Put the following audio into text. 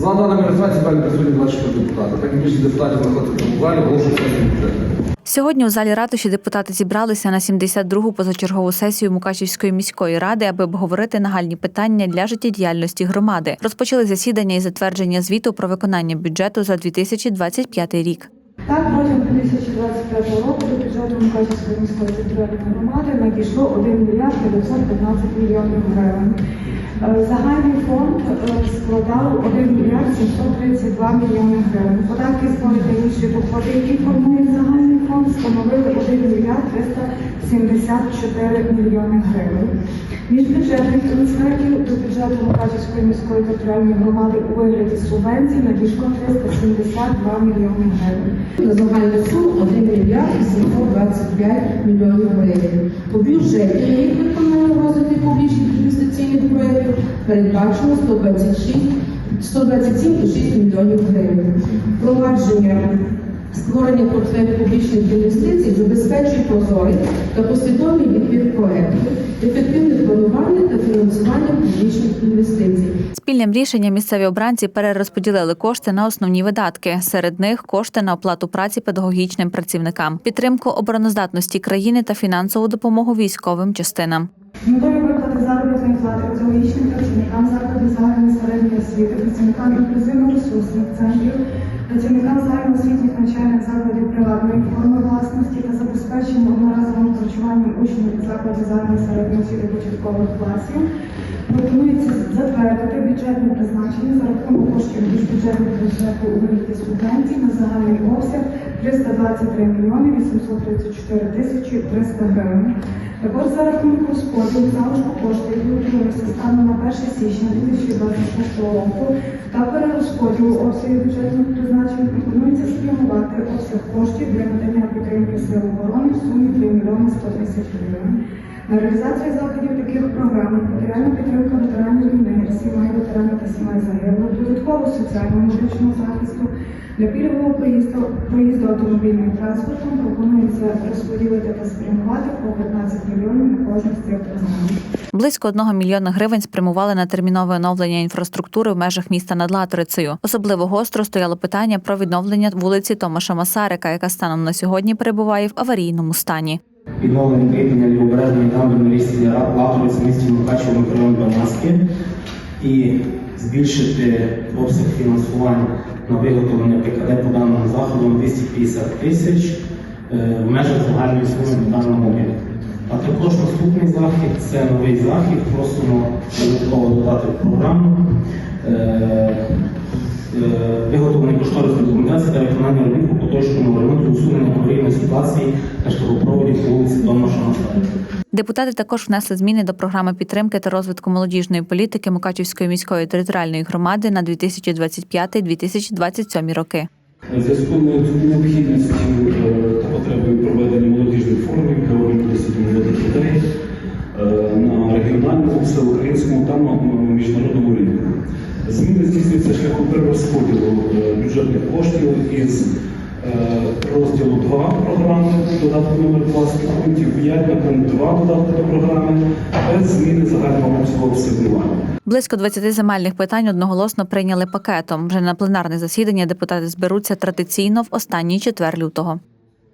За даними реєстрації залі присутні 24 депутати. Так більше депутатів знаходиться в залі, прошу сесію бюджету. Сьогодні у залі ратуші депутати зібралися на 72-гу позачергову сесію Мукачівської міської ради, аби обговорити нагальні питання для життєдіяльності громади. Розпочали засідання із затвердження звіту про виконання бюджету за 2025 рік. Так, протягом 2025 року до бюджету Мукачівської міської територіальної громади надійшло 1 мільярд 915 мільйонів гривень. Е, Загальний фонд 632 мільйони гривень. Податки з моря інші доходи, які формують загальний фонд, становили 1 мільярд 374 мільйони гривень. Міжбюджетних трансфертів до бюджету Мукачівської міської територіальної громади у вигляді субвенцій надійшло 372 мільйони гривень. На загальну суму 1 мільярд 725 мільйонів гривень. По бюджеті їх виконали розвитку публічних інвестиційних проєктів передбачено 126 127,6 мільйонів гривень. Впровадження створення портфелю публічних інвестицій забезпечує прозорий та послідовний відбір проєктів, ефективне планування та фінансування публічних інвестицій. Спільним рішенням місцеві обранці перерозподілили кошти на основні видатки. Серед них кошти на оплату праці педагогічним працівникам, підтримку обороноздатності країни та фінансову допомогу військовим частинам. Виплати педагогічним працівникам закладів загальної середньої освіти, працівникам інклюзивно-ресурсних центрів, працівникам загальноосвітніх навчальних закладів приватної форми власності та забезпечення одноразовим харчуванням учнів із закладів загальної середньої освіти початкових класів. Пропонується затвердити бюджетне призначення за рахунок коштів із бюджетного бюджету у вигляді субвенцій на загальний обсяг 323 мільйони 834 тисячі 300 гривень. Також за рахунок розподілу залишку коштів, які утворилися станом на 1 січня 2026 року та перерозподілу обсягів бюджетних призначень пропонується спрямувати обсяг коштів для надання підтримки сил оборони в сумі 3 мільйони 100 тисяч гривень. На реалізацію заходів таких програм матеріальна підтримка ветеранів війни, сімей ветеранів та сімей загиблих, додатково соціального медичного захисту для пільгового проїзду, проїзду автомобільним транспортом пропонується розподілити та спрямувати по 15 мільйонів на кожну з цих програм. Близько одного мільйона гривень спрямували на термінове оновлення інфраструктури в межах міста над Латрицею. Особливо гостро стояло питання про відновлення вулиці Томаша Масарика, яка станом на сьогодні перебуває в аварійному стані. відновлення кріплення лівобережної дамби Лавровець в місті Мукачево мікрорайон Бамаски і збільшити обсяг фінансування на виготовлення ПКД по даному заходу на 250 тисяч е, в межах загальної суми на даному об'єкту. А також наступний захід це новий захід. Просимо додатково додати в програму. е, е, Виготовлення кошторисної документації та виконання робіт по поточному ремонту усунення аварійної ситуації та шляхопроводів вулиці. Депутати також внесли зміни до програми підтримки та розвитку молодіжної політики Мукачівської міської територіальної громади на 2025-2027 роки. Зв'язку з необхідністю е, та потребою проведення молодіжних форумів для молодих людей на регіональному, всеукраїнському та міжнародному рівні. Зміни здійснюються шляхом перерозподілу е, бюджетних коштів із розділу 2 програми додатку номер 2 з пунктів 5 на пункт 2 додатку до програми без зміни загального обсягу асигнування. Близько 20 земельних питань одноголосно прийняли пакетом. Вже на пленарне засідання депутати зберуться традиційно в останній четвер лютого.